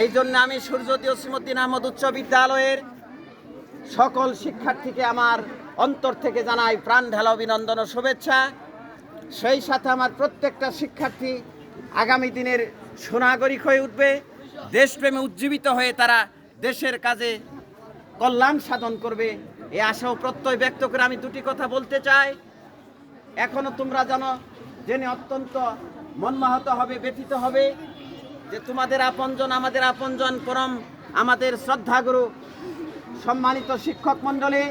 এই জন্য আমি সূর্যদী শ্রীমদ্দিন আহমদ উচ্চ বিদ্যালয়ের সকল শিক্ষার্থীকে আমার অন্তর থেকে জানাই প্রাণ ঢালা অভিনন্দন ও শুভেচ্ছা। সেই সাথে আমার প্রত্যেকটা শিক্ষার্থী আগামী দিনের সুনাগরিক হয়ে উঠবে। দেশপ্রেমে উজ্জীবিত হয়ে তারা দেশের কাজে কল্যাণ সাধন করবে এই আশা ও প্রত্যয় ব্যক্ত করে আমি দুটি কথা বলতে চাই। এখনও তোমরা জানো, জেনে অত্যন্ত মনমাহত হবে, ব্যথিত হবে। যে তোমাদের আপনজন, আমাদের আপনজন পরম আমাদের শ্রদ্ধাগুরু, সম্মানিত শিক্ষক মণ্ডলী,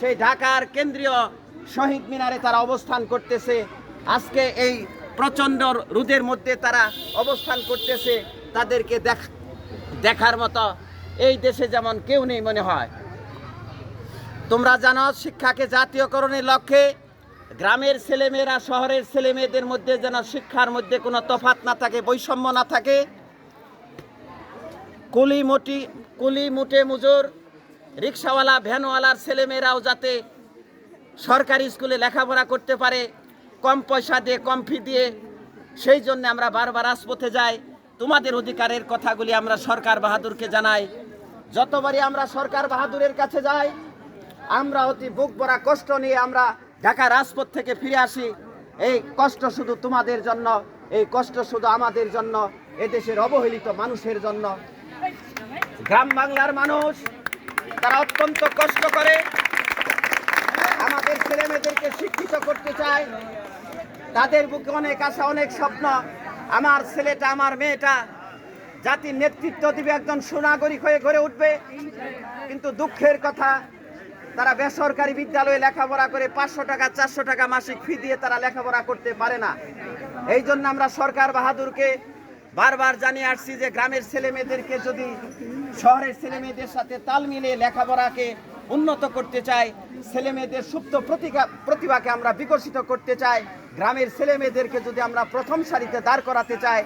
সেই ঢাকার কেন্দ্রীয় শহীদ মিনারে তারা অবস্থান করতেছে। আজকে এই প্রচণ্ড রোদের মধ্যে তারা অবস্থান করতেছে তাদেরকে দেখ, দেখার মতো। এই দেশে যেমন কেউ নেই মনে হয়। তোমরা জানো শিক্ষাকে জাতীয়করণের লক্ষ্যে গ্রামের ছেলেমেয়েরা, শহরের ছেলেমেয়েদের মধ্যে যেন শিক্ষার মধ্যে কোনো তফাত না থাকে, বৈষম্য না থাকে কুলি মুটি কুলি মুটে মুজুর, রিক্সাওয়ালা, ভ্যানওয়ালার ছেলেমেয়েরাও যাতে সরকারি স্কুলে লেখাপড়া করতে পারে, কম পয়সা দিয়ে, কম ফি দিয়ে, সেই জন্য আমরা বারবার রাজপথে যাই। তোমাদের অধিকারের কথাগুলি আমরা সরকার বাহাদুরকে জানাই। যতবারই আমরা সরকার বাহাদুরের কাছে যাই, আমরা অতি বুক ভরা কষ্ট নিয়ে আমরা ঢাকা রাজপথ থেকে ফিরে আসি। এই কষ্ট শুধু তোমাদের জন্য, এই কষ্ট শুধু আমাদের জন্য, এদেশের অবহেলিত মানুষের জন্য। গ্রাম বাংলার মানুষ, তারা অত্যন্ত কষ্ট করে। আমাদের ছেলে মেয়েদেরকে শিক্ষিত করতে চায়। তাদের বুকে অনেক আশা, অনেক স্বপ্ন। আমার ছেলেটা, আমার মেয়েটা জাতির নেতৃত্ব দিবে, একজন সুনাগরিক হয়ে গড়ে উঠবে। কিন্তু দুঃখের কথা তারা বেসরকারি বিদ্যালয়ে লেখাপড়া করে পাঁচশো টাকা, চারশো টাকা মাসিক ফি দিয়ে তারা লেখাপড়া করতে পারে না। এই জন্য আমরা সরকার বাহাদুরকে বারবার জানিয়ে আসছি যে গ্রামের ছেলে মেয়েদেরকে যদি শহরের ছেলে মেয়েদের সাথে তাল মিলিয়ে লেখাপড়াকে উন্নত করতে চাই ছেলে মেয়েদের সুপ্ত প্রতিভা প্রতিভাকে আমরা বিকশিত করতে চাই, গ্রামের ছেলে মেয়েদেরকে যদি আমরা প্রথম সারিতে দাঁড় করাতে চাই,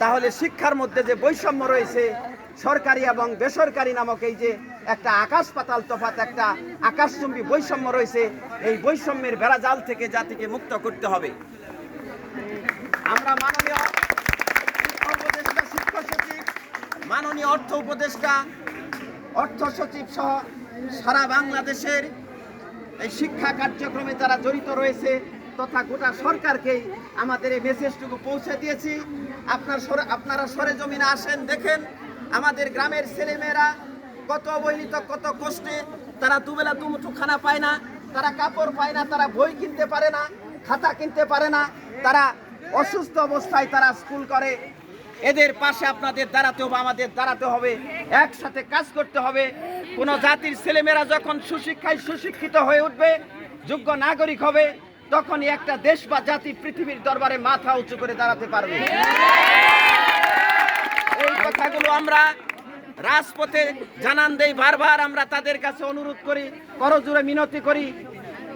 তাহলে শিক্ষার মধ্যে যে বৈষম্য রয়েছে সরকারি এবং বেসরকারি নামক এই যে একটা আকাশ পাতাল তফাত একটা আকাশচুম্বী বৈষম্য রয়েছে, এই বৈষম্যের বেড়াজাল থেকে জাতিকে মুক্ত করতে হবে। আমরা মাননীয় উপদেষ্টা শিক্ষা সচিব, মাননীয় অর্থ উপদেষ্টা, অর্থ সচিব সহ সারা বাংলাদেশের এই শিক্ষা কার্যক্রমে যারা জড়িত রয়েছে তথা গোটা সরকারকেই আমাদের এই মেসেজটুকু পৌঁছে দিয়েছি। আপনার আপনারা সরে জমিনে আসেন, দেখেন আমাদের গ্রামের ছেলেমেয়েরা কত অবহেলিত, কত কষ্টে, তারা দুবেলা দুমুঠো খানা পায় না, তারা কাপড় পায় না, তারা বই কিনতে পারে না, খাতা কিনতে পারে না, তারা অসুস্থ অবস্থায় তারা স্কুল করে। এদের পাশে আপনাদের দাঁড়াতে হবে, আমাদের দাঁড়াতে হবে, একসাথে কাজ করতে হবে। কোনো জাতির ছেলেমেয়েরা যখন সুশিক্ষায় সুশিক্ষিত হয়ে উঠবে, যোগ্য নাগরিক হবে, তখনই একটা দেশ বা জাতি পৃথিবীর দরবারে মাথা উঁচু করে দাঁড়াতে পারবে। কথাগুলো আমরা রাজপথে জানান দেই, বারবার আমরা তাদের কাছে অনুরোধ করি করজোরে মিনতি করি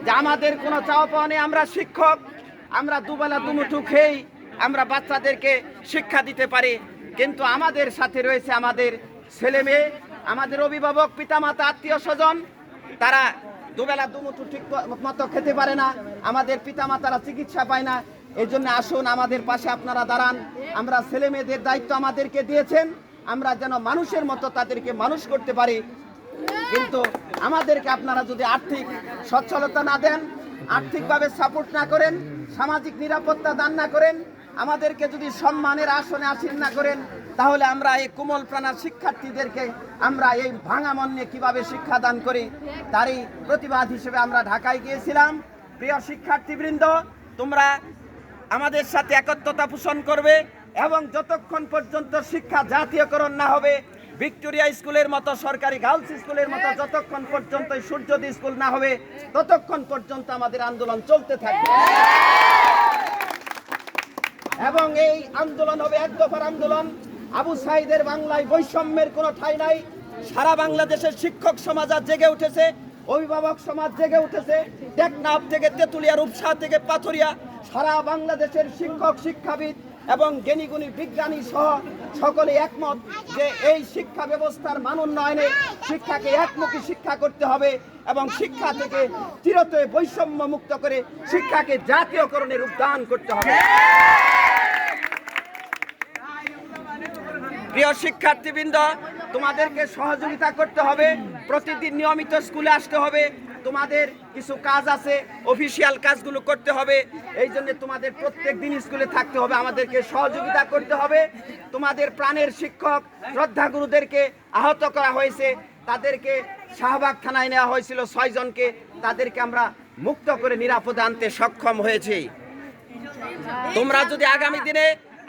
যে আমাদের কোনো চাওয়া পাওয়া নেই, আমরা শিক্ষক, আমরা দুবেলা দুমুঠু খেয়েই আমরা বাচ্চাদেরকে শিক্ষা দিতে পারি। কিন্তু আমাদের সাথে রয়েছে আমাদের ছেলে মেয়ে, আমাদের অভিভাবক, পিতামাতা, আত্মীয় স্বজন, তারা দুবেলা দুমুঠু ঠিক মতো খেতে পারে না, আমাদের পিতামাতারা চিকিৎসা পায় না। এই জন্য আসুন আমাদের পাশে আপনারা দাঁড়ান। আমরা ছেলে মেয়েদের দায়িত্ব আমাদেরকে দিয়েছেন। আমরা যেন মানুষের মতো তাদেরকে মানুষ করতে পারি। কিন্তু আমাদেরকে আপনারা যদি আর্থিক সচ্ছলতা না দেন, আর্থিকভাবে সাপোর্ট না করেন, সামাজিক নিরাপত্তা দান না করেন, আমাদেরকে যদি সম্মানের আসনে আসীন না করেন, তাহলে আমরা এই কোমল প্রাণার শিক্ষার্থীদেরকে আমরা এই ভাঙা মন্যে কীভাবে শিক্ষাদান করি, তারই প্রতিবাদ হিসেবে আমরা ঢাকায় গিয়েছিলাম। প্রিয় শিক্ষার্থীবৃন্দ, তোমরা আমাদের সাথে একত্রতা পোষণ করবে এবং যতক্ষণ পর্যন্ত শিক্ষা জাতীয়করণ না হবে, ভিক্টোরিয়া স্কুলের মতো, সরকারি গার্লস স্কুলের মতো, যতক্ষণ পর্যন্ত সূর্যোদয় স্কুল না হবে, ততক্ষণ পর্যন্ত আমাদের আন্দোলন চলতে থাকবে। এবং এই আন্দোলন হবে এক দফার আন্দোলন। আবু সাইদের বাংলায় বৈষম্যের কোনো ঠাঁই নাই। সারা বাংলাদেশের শিক্ষক সমাজ আজ জেগে উঠেছে, অভিভাবক সমাজ জেগে উঠেছে। টেকনাফ থেকে তেতুলিয়া, রূপসা থেকে পাথরিয়া সারা বাংলাদেশের শিক্ষক, শিক্ষাবিদ এবং জ্ঞানীগুণী বিজ্ঞানী সহ সকলে একমত যে এই শিক্ষা ব্যবস্থার মান উন্নয়নে শিক্ষাকে একমুখী শিক্ষা করতে হবে এবং শিক্ষা থেকে চিরতরে বৈষম্য মুক্ত করে শিক্ষাকে জাতীয়করণের উদ্যান করতে হবে। প্রিয় শিক্ষার্থীবৃন্দ তোমাদেরকে সহযোগিতা করতে হবে, প্রতিদিন নিয়মিত স্কুলে আসতে হবে, তোমাদের কিছু কাজ আছে অফিসিয়াল কাজগুলো করতে হবে, এই জন্য তোমাদের প্রত্যেক দিন স্কুলে থাকতে হবে, আমাদেরকে সহযোগিতা করতে হবে, তোমাদের প্রাণের শিক্ষক, শ্রদ্ধাগুরুদেরকে আহত করা হয়েছে, তাদেরকে শাহবাগ থানায় নেওয়া হয়েছিল ছয়জনকে তাদেরকে আমরা মুক্ত করে নিরাপদে আনতে সক্ষম হয়েছি। তোমরা যদি আগামী দিনে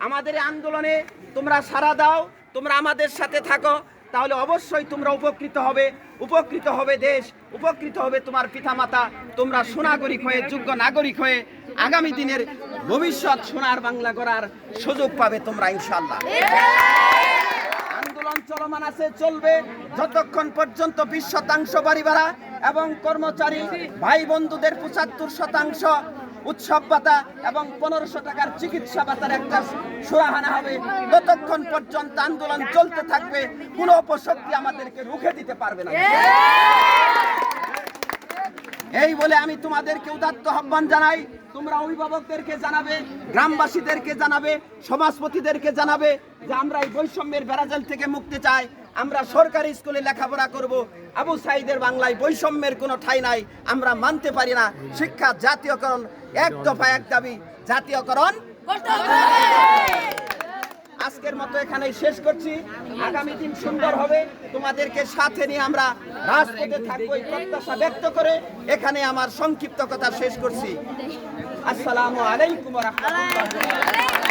আমাদের আন্দোলনে তোমরা সারা দাও তোমরা আমাদের সাথে থাকো, তাহলে অবশ্যই তোমরা উপকৃত হবে। উপকৃত হবে দেশ, উপকৃত হবে তোমার পিতামাতা। তোমরা সুনাগরিক হয়ে, যোগ্য নাগরিক হয়ে আগামী দিনের ভবিষ্যৎ সোনার বাংলা করার সুযোগ পাবে তোমরা ইনশাল্লাহ আন্দোলন চলমান আছে, চলবে। যতক্ষণ পর্যন্ত বিশ শতাংশ বাড়ি এবং কর্মচারী, ভাই বন্ধুদের পঁচাত্তর শতাংশ উৎসব ভাতা এবং পনেরোশো টাকার চিকিৎসা ভাতার একটা সুরাহানা হবে। ততক্ষণ পর্যন্ত আন্দোলন চলতে থাকবে, কোনো অপশক্তি আমাদেরকে রুখে দিতে পারবে না। এই বলে আমি তোমাদেরকে উদাত্ত আহ্বান জানাই। তোমরা অভিভাবকদেরকে জানাবে, গ্রামবাসীদেরকে জানাবে, সমাজপতিদেরকে জানাবে যে আমরা এই বৈষম্যের বেড়াজাল থেকে মুক্তি চাই। আমরা সরকারি স্কুলে লেখাপড়া করব। আবু সাইদের বাংলায় বৈষম্যের কোনো ঠাই নাই। আমরা মানতে পারি না। শিক্ষা জাতীয়করণ এক দফা এক দাবি, জাতীয়করণ আজকের মতো এখানে শেষ করছি। আগামী দিন সুন্দর হবে। তোমাদেরকে সাথে নিয়ে আমরা রাজপথে থাকব প্রত্যাশা ব্যক্ত করে এখানে আমার সংক্ষিপ্ত কথা শেষ করছি। আসসালামু আলাইকুম রাহমাতুল্লাহ